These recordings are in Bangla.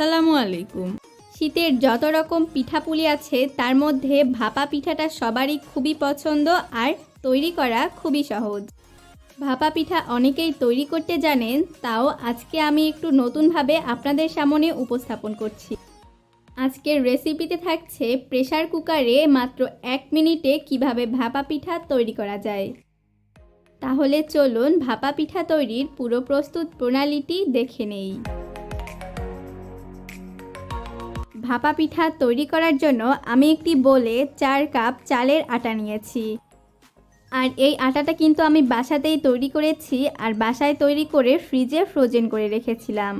আসসালামু আলাইকুম। শীতের যত রকম পিঠাপুলি আছে, তার মধ্যে ভাপা পিঠাটা সবারই খুবই পছন্দ আর তৈরি করা খুবই সহজ। ভাপা পিঠা অনেকেই তৈরি করতে জানেন, তাও আজকে আমি একটু নতুনভাবে আপনাদের সামনে উপস্থাপন করছি। আজকের রেসিপিতে থাকছে প্রেসার কুকারে মাত্র এক মিনিটে কীভাবে ভাপা পিঠা তৈরি করা যায়। তাহলে চলুন ভাপা পিঠা তৈরির পুরো প্রস্তুত প্রণালীটি দেখে নেই। ভাপা পিঠা তৈরি করার জন্য আমি একটি বলে চার কাপ চালের আটা নিয়েছি। আর এই আটাটা কিন্তু আমি বাসাতেই তৈরি করেছি আর বাসায় তৈরি করে ফ্রিজে ফ্রোজেন করে রেখেছিলাম।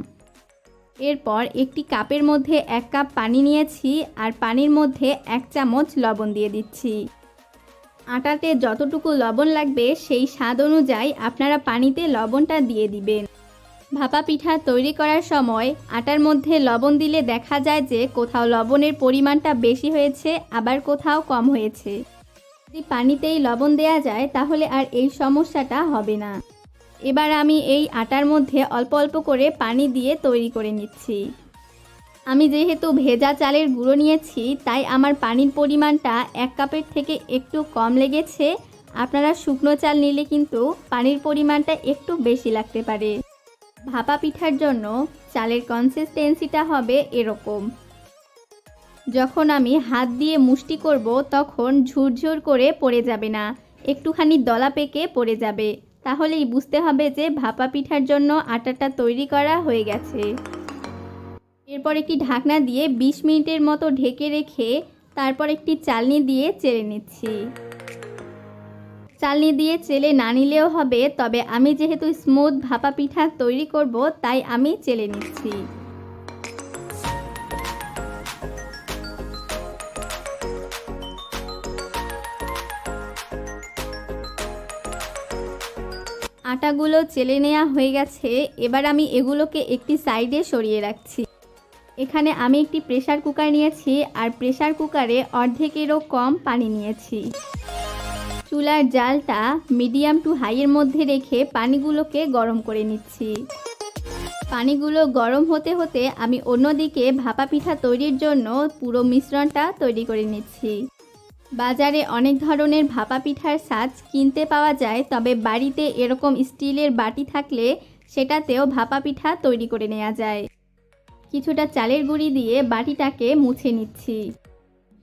এরপর একটি কাপের মধ্যে এক কাপ পানি নিয়েছি আর পানির মধ্যে এক চামচ লবণ দিয়ে দিচ্ছি। আটাতে যতটুকু লবণ লাগবে সেই স্বাদ অনুযায়ী আপনারা পানিতে লবণটা দিয়ে দিবেন। ভাপা পিঠা তৈরি করার সময় আটার মধ্যে লবণ দিলে দেখা যায় যে কোথাও লবণের পরিমাণটা বেশি হয়েছে, আবার কোথাও কম হয়েছে। যদি পানিতেই লবণ দেয়া যায়, তাহলে আর এই সমস্যাটা হবে না। এবার আমি এই আটার মধ্যে অল্প অল্প করে পানি দিয়ে তৈরি করে নিচ্ছি। আমি যেহেতু ভেজা চালের গুঁড়ো নিয়েছি, তাই আমার পানির পরিমাণটা এক কাপের থেকে একটু কম লেগেছে। আপনারা শুকনো চাল নিলে কিন্তু পানির পরিমাণটা একটু বেশি লাগতে পারে। ভাপা পিঠার জন্য চালের কনসিস্টেন্সিটা হবে এরকম। যখন আমি হাত দিয়ে মুষ্টি করব, তখন ঝুরঝুর করে পড়ে যাবে না। একটুখানি দলা পেকে পড়ে যাবে। তাহলেই বুঝতে হবে যে ভাপা পিঠার জন্য আটাটা তৈরি করা হয়ে গেছে। এরপর একটি ঢাকনা দিয়ে ২০ মিনিটের মতো ঢেকে রেখে তারপর একটি চালনি দিয়ে চেড়ে নিচ্ছি। চালনি দিয়ে চেলে না নিলেও হবে, তবে আমি যেহেতু স্মুথ ভাপা পিঠা তৈরি করব, তাই আমি চেলে নিচ্ছি। আটাগুলো চেলে নেওয়া হয়ে গেছে, এবার আমি এগুলোকে একটি সাইডে সরিয়ে রাখছি। এখানে আমি একটি প্রেশার কুকার নিয়েছি, আর প্রেশার কুকারে অর্ধেকেরও কম পানি নিয়েছি। চুলার জালটা মিডিয়াম টু হাইয়ের মধ্যে রেখে পানিগুলোকে গরম করে নিচ্ছি। পানিগুলো গরম হতে হতে আমি অন্যদিকে ভাপা পিঠা তৈরির জন্য পুরো মিশ্রণটা তৈরি করে নিচ্ছি। বাজারে অনেক ধরনের ভাপা পিঠার সাজ কিনতে পাওয়া যায়, তবে বাড়িতে এরকম স্টিলের বাটি থাকলে সেটাতেও ভাপা পিঠা তৈরি করে নেওয়া যায়। কিছুটা চালের গুঁড়ি দিয়ে বাটিটাকে মুছে নিচ্ছি।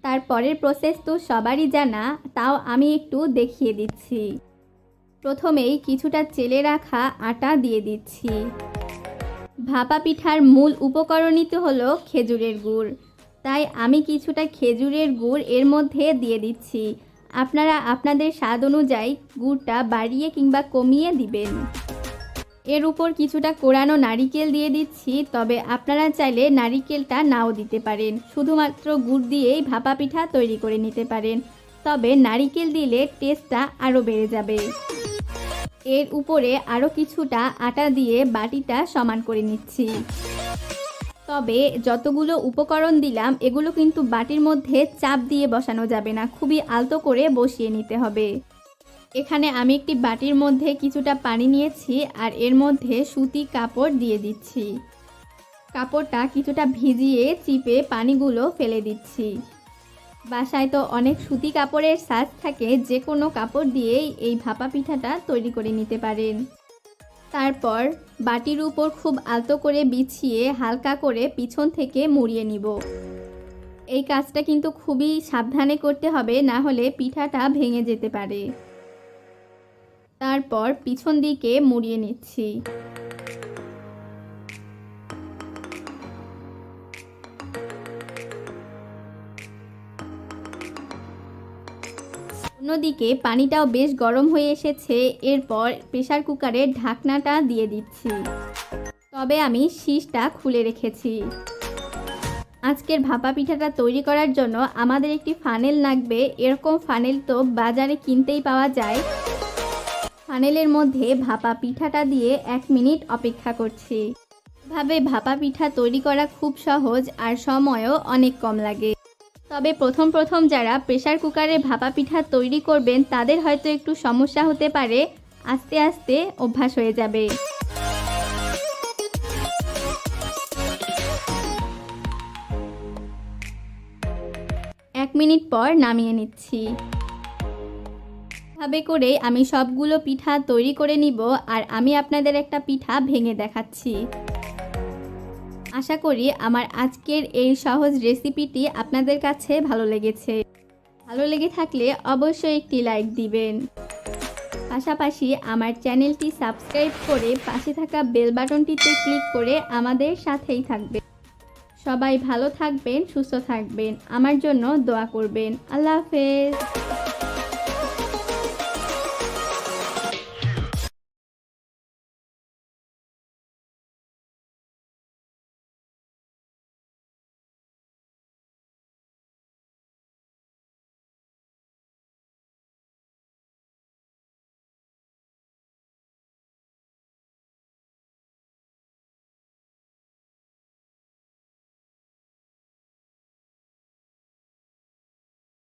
তারপরের প্রসেস তো সবারই জানা, তাও আমি একটু দেখিয়ে দিচ্ছি। প্রথমেই কিছুটা চেলে রাখা আটা দিয়ে দিচ্ছি। ভাপা পিঠার মূল উপকরণই তো হলো খেজুরের গুড়। তাই আমি কিছুটা খেজুরের গুড় এর মধ্যে দিয়ে দিচ্ছি। আপনারা আপনাদের স্বাদ অনুযায়ী গুড়টা বাড়িয়ে কিংবা কমিয়ে দিবেন। এর উপর কিছুটা কোরানো নারিকেল দিয়ে দিচ্ছি, তবে আপনারা চাইলে নারিকেলটা নাও দিতে পারেন। শুধুমাত্র গুড় দিয়েই ভাপা পিঠা তৈরি করে নিতে পারেন। তবে নারিকেল দিলে টেস্টটা আরও বেড়ে যাবে। এর উপরে আরও কিছুটা আটা দিয়ে বাটিটা সমান করে নিচ্ছি। তবে যতগুলো উপকরণ দিলাম, এগুলো কিন্তু বাটির মধ্যে চাপ দিয়ে বসানো যাবে না। খুবই আলতো করে বসিয়ে নিতে হবে। এখানে আমি একটি বাটির মধ্যে কিছুটা পানি নিয়েছি আর এর মধ্যে সুতি কাপড় দিয়ে দিচ্ছি। কাপড়টা কিছুটা ভিজিয়ে চিপে পানিগুলো ফেলে দিচ্ছি। বাসায় তো অনেক সুতি কাপড়ের সাজ থাকে, যে কোনো কাপড় দিয়েই এই ভাপা পিঠাটা তৈরি করে নিতে পারেন। তারপর বাটির উপর খুব আলতো করে বিছিয়ে হালকা করে পিছন থেকে মুড়িয়ে নিব। এই কাজটা কিন্তু খুবই সাবধানে করতে হবে, না হলে পিঠাটা ভেঙে যেতে পারে। তারপর পিছন দিকে মুড়িয়ে নিচ্ছি। অন্যদিকে পানিটাও বেশ গরম হয়ে এসেছে, এরপর প্রেসার কুকারের ঢাকনাটা দিয়ে দিচ্ছি। তবে আমি শীষটা খুলে রেখেছি। আজকের ভাপা পিঠাটা তৈরি করার জন্য আমাদের একটি ফানেল লাগবে। এরকম ফানেল তো বাজারে কিনতেই পাওয়া যায়। ফানেলের মধ্যে ভাপা পিঠাটা দিয়ে এক মিনিট অপেক্ষা করছি। ভাবে ভাপা পিঠা তৈরি করা খুব সহজ আর সময়ও অনেক কম লাগে। তবে প্রথম প্রথম যারা প্রেশার কুকারে ভাপা পিঠা তৈরি করবেন, তাদের হয়তো একটু সমস্যা হতে পারে। আস্তে আস্তে অভ্যাস হয়ে যাবে। এক মিনিট পর নামিয়ে নিচ্ছি। ভাবে করে আমি সবগুলো পিঠা তৈরি করে নিব আর আমি আপনাদের একটা পিঠা ভেঙে দেখাচ্ছি। আশা করি আমার আজকের এই সহজ রেসিপিটি আপনাদের কাছে ভালো লেগেছে। ভালো লেগে থাকলে অবশ্যই একটি লাইক দিবেন। পাশাপাশি আমার চ্যানেলটি সাবস্ক্রাইব করে পাশে থাকা বেল বাটনটিতে ক্লিক করে আমাদের সাথেই থাকবেন। সবাই ভালো থাকবেন, সুস্থ থাকবেন। আমার জন্য দোয়া করবেন। আল্লাহ হাফেজ।